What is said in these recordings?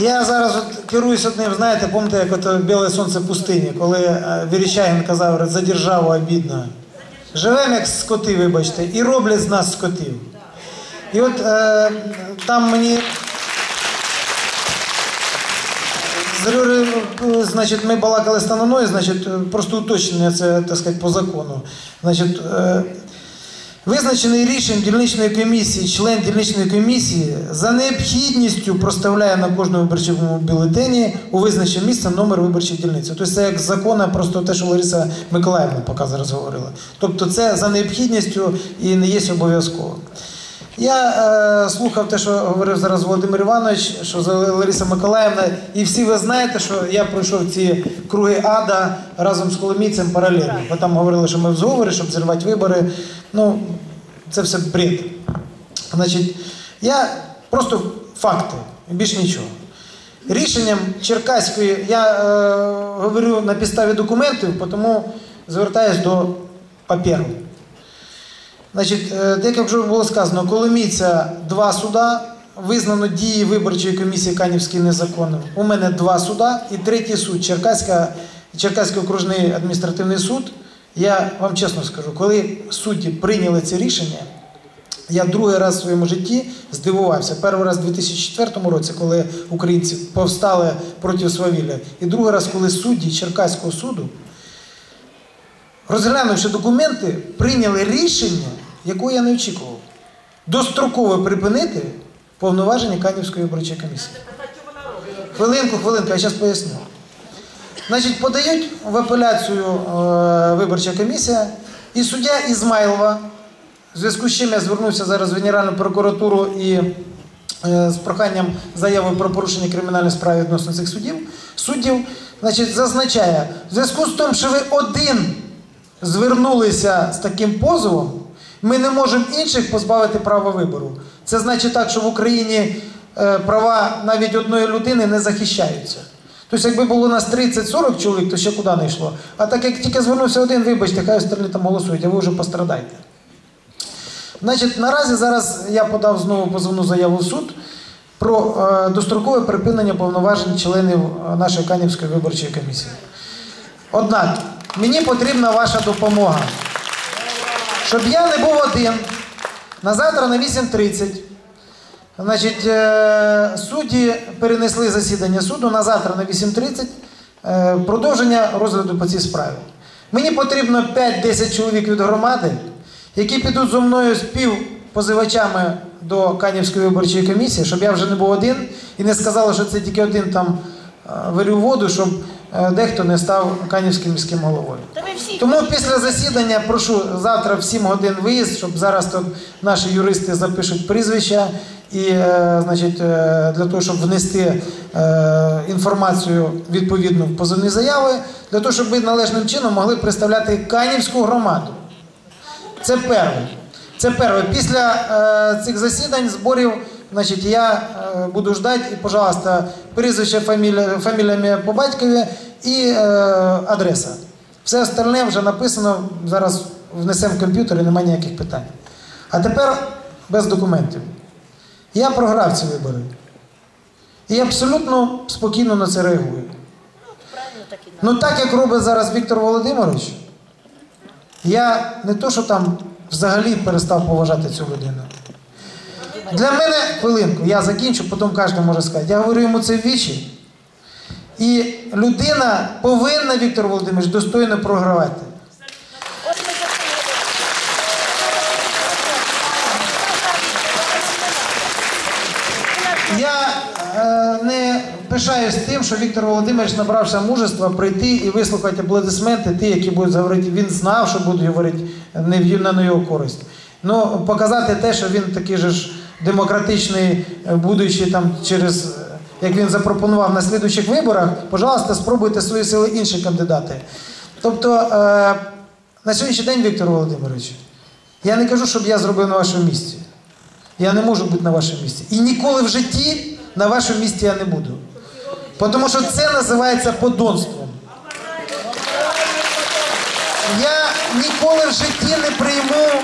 Я зараз от керуюсь одним, знаєте, пам'ятаєте, як от біле сонце пустині, коли е, Верещагін казав, за державу обідно. Живемо як скоти, вибачте, і роблять з нас скотів. І от е, там мені. Значить, ми балакали з Тананою, значить, просто уточнення це, так сказати, по закону. Значить, е, Визначений рішенням дільничної комісії, член дільничної комісії за необхідністю проставляє на кожному виборчому бюлетені у визначене місце номер виборчої дільниці. Тобто це як закона, просто те, що Лариса Миколаївна поки зараз говорила. Тобто це за необхідністю і не є обов'язково. Я е, слухав те, що говорив зараз Володимир Іванович, що за Лариса Миколаївна, і всі ви знаєте, що я пройшов ці круги ада разом з Коломійцем паралельно. Бо там говорили, що ми в зговорі, щоб зірвати вибори. Ну, це все бред. Значить, я просто факти, більш нічого. Рішенням Черкаської, я е, говорю на підставі документів, тому звертаюсь до паперу. Значить, е, як вже було сказано, Коломійця два суда, визнано дії виборчої комісії Канівської незаконним. У мене два суда і третій суд, Черкаська, Черкаський окружний адміністративний суд. Я вам чесно скажу, коли судді прийняли це рішення, я другий раз в своєму житті здивувався. Перший раз у 2004 році, коли українці повстали проти свавілля, і другий раз, коли судді Черкаського суду розглянувши документи, прийняли рішення, якого я не очікував. Достроково припинити повноваження Канівської виборчої комісії. Хвилинку, хвилинку, я зараз поясню. Значить, подають в апеляцію е, виборча комісія, і суддя Ізмайлова, в зв'язку з чим я звернувся зараз в Генеральну прокуратуру і е, з проханням заяви про порушення кримінальної справи відносно цих суддів, суддів, значить, зазначає, в зв'язку з тим, що ви один звернулися з таким позовом, ми не можемо інших позбавити права вибору. Це значить так, що в Україні е, права навіть одної людини не захищаються. Тобто, якби було у нас 30-40 чоловік, то ще куди не йшло. А так як тільки звернувся один, вибачте, хай остальні там голосують, а ви вже пострадаєте. Значить, наразі зараз я подав знову позовну заяву в суд про е, дострокове припинення повноважень членів е, нашої Канівської виборчої комісії. Однак, мені потрібна ваша допомога. Щоб я не був один, на завтра на 8.30. Значить, е, судді перенесли засідання суду на завтра на 8.30 е, продовження розгляду по цій справі. Мені потрібно 5-10 чоловік від громади, які підуть зо мною співпозивачами до Канівської виборчої комісії, щоб я вже не був один і не сказали, що це тільки один там е, варю воду, щоб дехто не став Канівським міським головою. Тому після засідання прошу завтра в 7 годин виїзд, щоб зараз тут наші юристи запишуть прізвища і е, значить, е, для того, щоб внести е, інформацію відповідну в позовні заяви, для того, щоб ви належним чином могли представляти Канівську громаду. Це перше. Це перше. Після е, цих засідань, зборів, значить, я е, буду ждати, і, пожалуйста, прізвище, фамілія, фамілія по батькові і е, адреса. Все остальне вже написано, зараз внесемо в комп'ютер і немає ніяких питань. А тепер без документів. Я програв ці вибори. І абсолютно спокійно на це реагую. Ну так як робить зараз Віктор Володимирович, я не то, що там взагалі перестав поважати цю людину. Для мене хвилинку, я закінчу, потім кожен може сказати. Я говорю йому це в вічі. І людина повинна, Віктор Володимирович, достойно програвати. Я е, не пишаюсь тим, що Віктор Володимирович набрався мужества прийти і вислухати аплодисменти, ті, які будуть говорити. Він знав, що будуть говорити не на його користь. Ну, показати те, що він такий же ж демократичний, е, будучи там через, е, як він запропонував на слідуючих виборах, пожалуйста, спробуйте свої сили інші кандидати. Тобто, е, на сьогоднішній день, Віктор Володимирович, я не кажу, щоб я зробив на вашому місці. Я не можу бути на вашому місці. І ніколи в житті на вашому місці я не буду. Тому що це називається подонством. Я ніколи в житті не прийму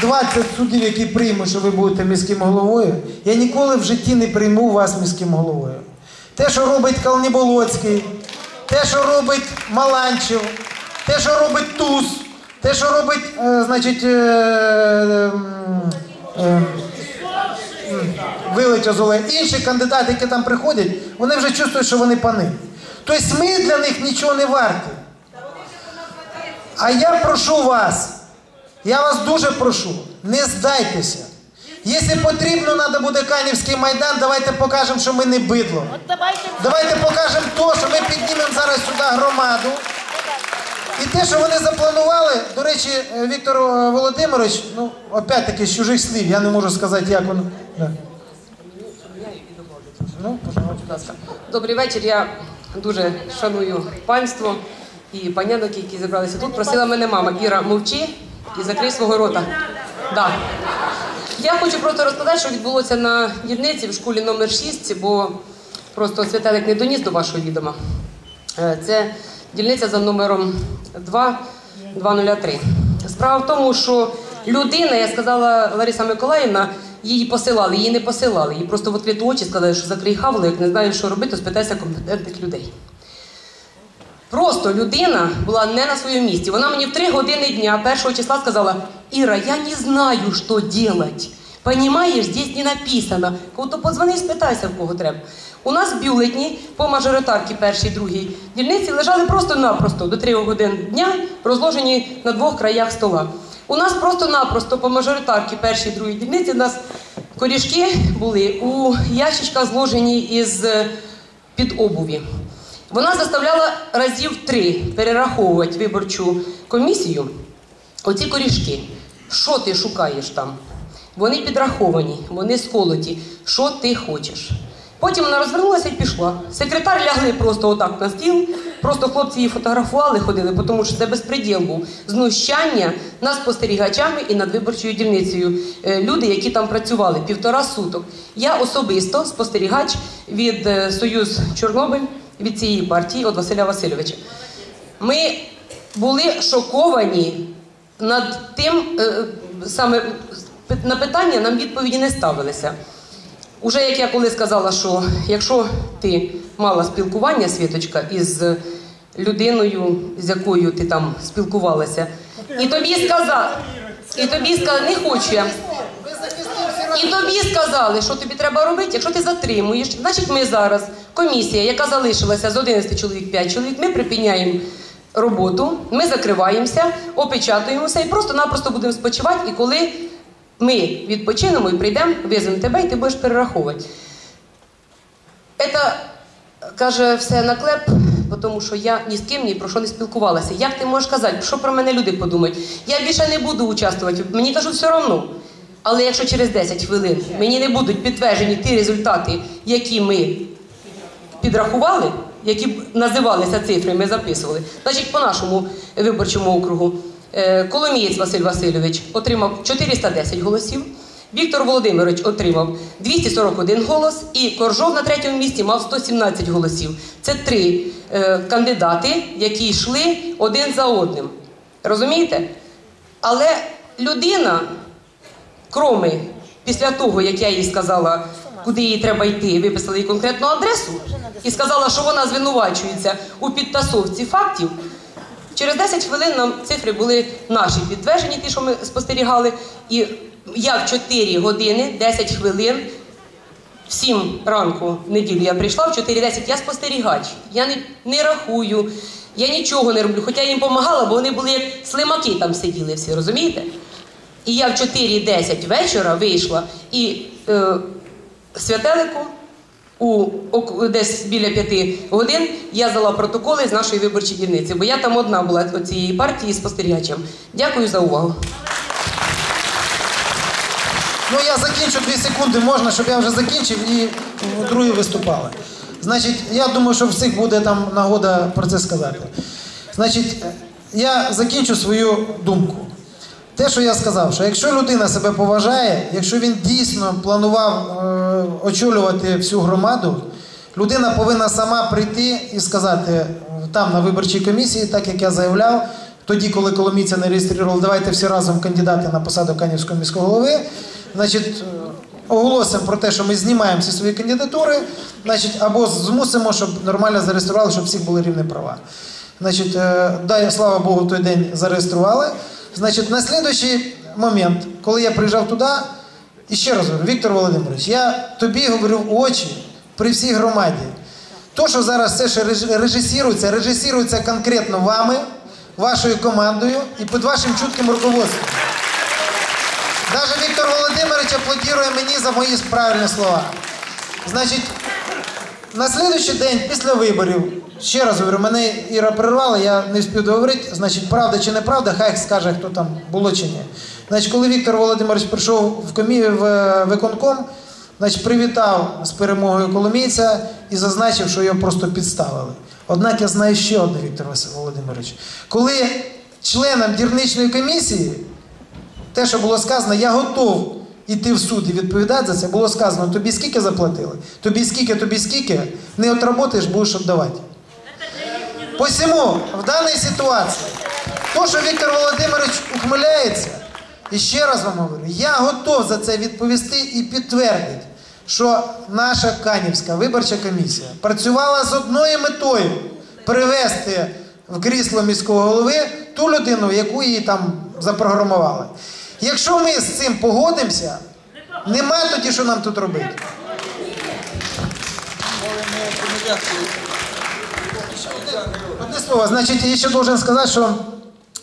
20 суддів, які приймуть, що ви будете міським головою. Я ніколи в житті не прийму вас міським головою. те, що робить Калніболоцький, те, що робить Маланчев, те, що робить Туз, те, що робить, е, значить, е, е, вилетів з. Інші кандидати, які там приходять, вони вже чувствують, що вони пани. Тобто ми для них нічого не варті. А я прошу вас, я вас дуже прошу, не здайтеся. Якщо потрібно, треба буде Канівський майдан, давайте покажемо, що ми не бидло. Давайте. Покажемо то, що ми піднімемо зараз сюди громаду. І те, що вони запланували, до речі, е, Віктор е, Володимирович, ну, опять-таки з чужих слів, я не можу сказати, як воно. Да. Ну, пожалуйста. Будь ласка. Добрий вечір. Я дуже шаную панство і панянок, які зібралися тут. Просила мене мама Іра, мовчи і закрий свого рота. Да. Я хочу просто розказати, що відбулося на дільниці в школі номер 6, бо просто святелик не доніс до вашого відома. Е, Це дільниця за номером 2, 203. Справа в тому, що людина, я сказала Лариса Миколаївна, її посилали, її не посилали. Їй просто в відкриту очі сказали, що закрий хавло, як не знаєш, що робити, спитайся компетентних людей. Просто людина була не на своєму місці. Вона мені в три години дня першого числа сказала: Іра, я не знаю, що делать. Понимаешь, здесь не написано. Кого-то подзвони, спитайся, в кого треба. У нас бюлетні по мажоритарці першій, другій дільниці лежали просто-напросто до 3 годин дня, розложені на двох краях стола. У нас просто-напросто по мажоритарці першій, другій дільниці у нас корішки були у ящичках зложені із е, під обуві. Вона заставляла разів три перераховувати виборчу комісію оці корішки. Що ти шукаєш там? Вони підраховані, вони сколоті. Що ти хочеш? Потім вона розвернулася і пішла. Секретар лягли просто отак на стіл. Просто хлопці її фотографували, ходили, тому що це безпреділ був. Знущання над спостерігачами і над виборчою дільницею. Е, Люди, які там працювали півтора суток. Я особисто спостерігач від е, Союз Чорнобиль, від цієї партії, від Василя Васильовича. Ми були шоковані над тим, е, саме на питання нам відповіді не ставилися. Уже як я коли сказала, що якщо ти мала спілкування, Світочка, із людиною, з якою ти там спілкувалася, і тобі сказали, і тобі сказали, не хочу я. І тобі сказали, що тобі треба робити, якщо ти затримуєш, значить ми зараз, комісія, яка залишилася з 11 чоловік, 5 чоловік, ми припиняємо роботу, ми закриваємося, опечатуємося і просто-напросто будемо спочивати. І коли ми відпочинемо і прийдемо, визвемо тебе, і ти будеш перераховувати. Це каже все наклеп, тому що я ні з ким ні про що не спілкувалася. Як ти можеш казати, що про мене люди подумають? Я більше не буду участвувати, мені кажуть все одно. Але якщо через 10 хвилин мені не будуть підтверджені ті результати, які ми підрахували, які називалися цифри, ми записували. Значить, по нашому виборчому округу е, Коломієць Василь Васильович отримав 410 голосів. Віктор Володимирович отримав 241 голос, і Коржов на третьому місці мав 117 голосів. Це три е, кандидати, які йшли один за одним. Розумієте? Але людина, кроме після того, як я їй сказала, куди їй треба йти, виписала їй конкретну адресу і сказала, що вона звинувачується у підтасовці фактів. Через 10 хвилин нам цифри були наші підтверджені, ті, що ми спостерігали. І я в 4 години 10 хвилин, в 7 ранку в неділю я прийшла, в 4.10 я спостерігач. Я не, не рахую, я нічого не роблю. Хоча я їм допомагала, бо вони були як слимаки там сиділи всі, розумієте? І я в 4.10 вечора вийшла і е, святелику у десь біля п'яти годин я здала протоколи з нашої виборчої дільниці, бо я там одна була цієї партії спостерігачем. Дякую за увагу. Ну я закінчу дві секунди, можна, щоб я вже закінчив і другі виступали. Значить, я думаю, що всіх буде там нагода про це сказати. Значить, я закінчу свою думку. Те, що я сказав, що якщо людина себе поважає, якщо він дійсно планував е, очолювати всю громаду, людина повинна сама прийти і сказати е, там на виборчій комісії, так як я заявляв, тоді, коли Коломійця не реєстрували, давайте всі разом кандидати на посаду Канівського міського голови. Значить, е, оголосимо про те, що ми знімаємо всі свої кандидатури, значить, або змусимо, щоб нормально зареєстрували, щоб всіх були рівні права. Значить, дай, слава Богу, той день зареєстрували. Значить, на слідуючий момент, коли я приїжджав туди, і ще раз говорю, Віктор Володимирович, я тобі говорю в очі при всій громаді. То, що зараз все ще реж- режисірується, режисірується конкретно вами, вашою командою і під вашим чутким руководством. Даже Віктор Володимирович аплодує мені за мої правильні слова. Значить, на слідуючий день після виборів, ще раз говорю, мене Іра прервала, я не встиг договорити, значить, правда чи неправда, хай скаже, хто там було чи ні. Значить, коли Віктор Володимирович прийшов в, комі... в е, виконком, значить, привітав з перемогою Коломійця і зазначив, що його просто підставили. Однак я знаю ще одне, Віктор Володимирович. Коли членам дільничної комісії те, що було сказано, я готов іти в суд і відповідати за це. Було сказано, тобі скільки заплатили? Тобі скільки, тобі скільки, не отработаєш, будеш віддавати. Посему, в даній ситуації, то, що Віктор Володимирович ухмиляється, і ще раз вам говорю, я готов за це відповісти і підтвердити, що наша Канівська виборча комісія працювала з одною метою привести в крісло міського голови ту людину, яку її там запрограмували. Якщо ми з цим погодимося, нема тоді, що нам тут робити. Одне слово, значить, я ще должен сказати, що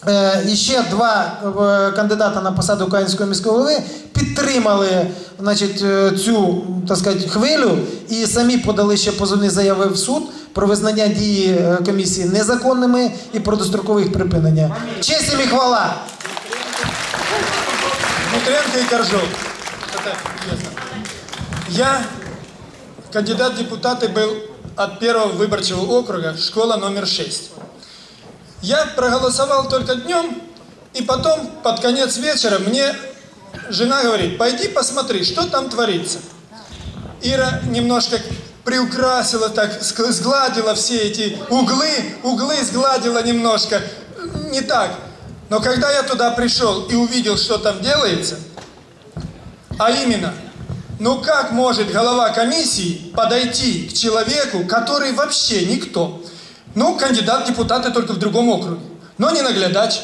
е, іще два е, кандидата на посаду Українського міського голови підтримали значить, е, цю так сказати, хвилю і самі подали ще позовні заяви в суд про визнання дії е, комісії незаконними і про дострокове їх припинення. Честь і хвала! Дмитренко и Коржов. Я кандидат депутаты был от первого выборчего округа, школа номер 6. Я проголосовал только днем, и потом, под конец вечера, мне жена говорит, пойди посмотри, что там творится. Ира немножко приукрасила, так сгладила все эти углы, углы сгладила немножко. Не так. Но когда я туда пришел и увидел, что там делается, а именно, ну как может голова комиссии подойти к человеку, который вообще никто? Ну, кандидат депутаты только в другом округе, но не наглядач.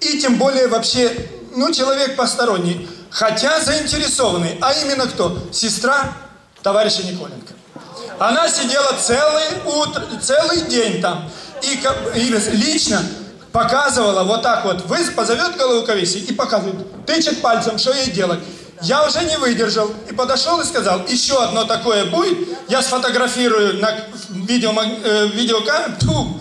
И тем более вообще, ну, человек посторонний, хотя заинтересованный. А именно кто? Сестра товарища Николенко. Она сидела целый, утро, целый день там и, и лично показывала вот так вот. Вы позовет голову комиссии и показывает, тычет пальцем, что ей делать. Я уже не выдержал и подошел и сказал, еще одно такое будет, я сфотографирую на видео, э, видеокамеру,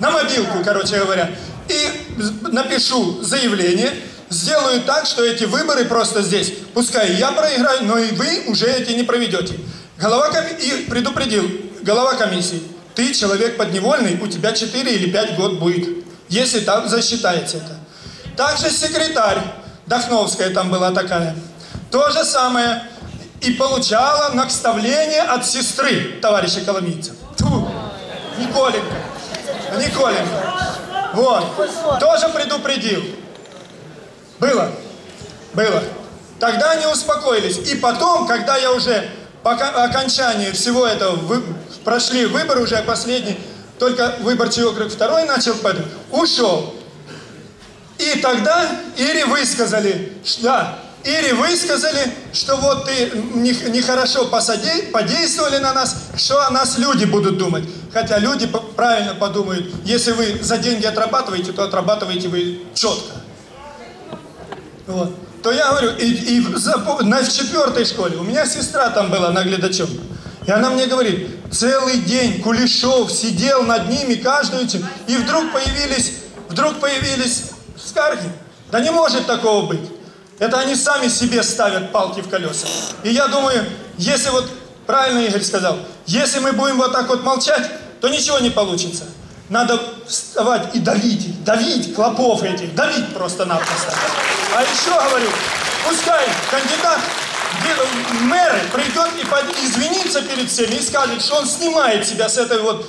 на мобилку, короче говоря, и напишу заявление, сделаю так, что эти выборы просто здесь, пускай я проиграю, но и вы уже эти не проведете. Голова коми- и предупредил, голова комиссии, ты человек подневольный, у тебя 4 или 5 год будет, если там засчитаете это. Также секретарь, Дахновская там была такая, то же самое, и получала наставление от сестры товарища Коломийца. Тьфу, Николенко. Николенко. Вот. Тоже предупредил. Было. Было. Тогда они успокоились. И потом, когда я уже по окончании всего этого вы- прошли выборы уже последний, только выборчий округ второй начал падать, ушел. И тогда Ире высказали, что, да, Ире высказали, что вот ты не- нехорошо посади- подействовали на нас, что о нас люди будут думать. Хотя люди правильно подумают, если вы за деньги отрабатываете, то отрабатываете вы четко. Вот. То я говорю, и, и запо- на в четвертой школе, у меня сестра там была наглядачом. И она мне говорит, целый день Кулешов сидел над ними каждую, те- и вдруг появились, вдруг появились скарги. Да не может такого быть. Это они сами себе ставят палки в колеса. И я думаю, если вот, правильно Игорь сказал, если мы будем вот так вот молчать, то ничего не получится. Надо вставать и давить давить клопов этих, давить просто-напросто. А еще говорю, пускай кандидат в мэры придет и под- извинится перед всеми и скажет, что он снимает себя с этой вот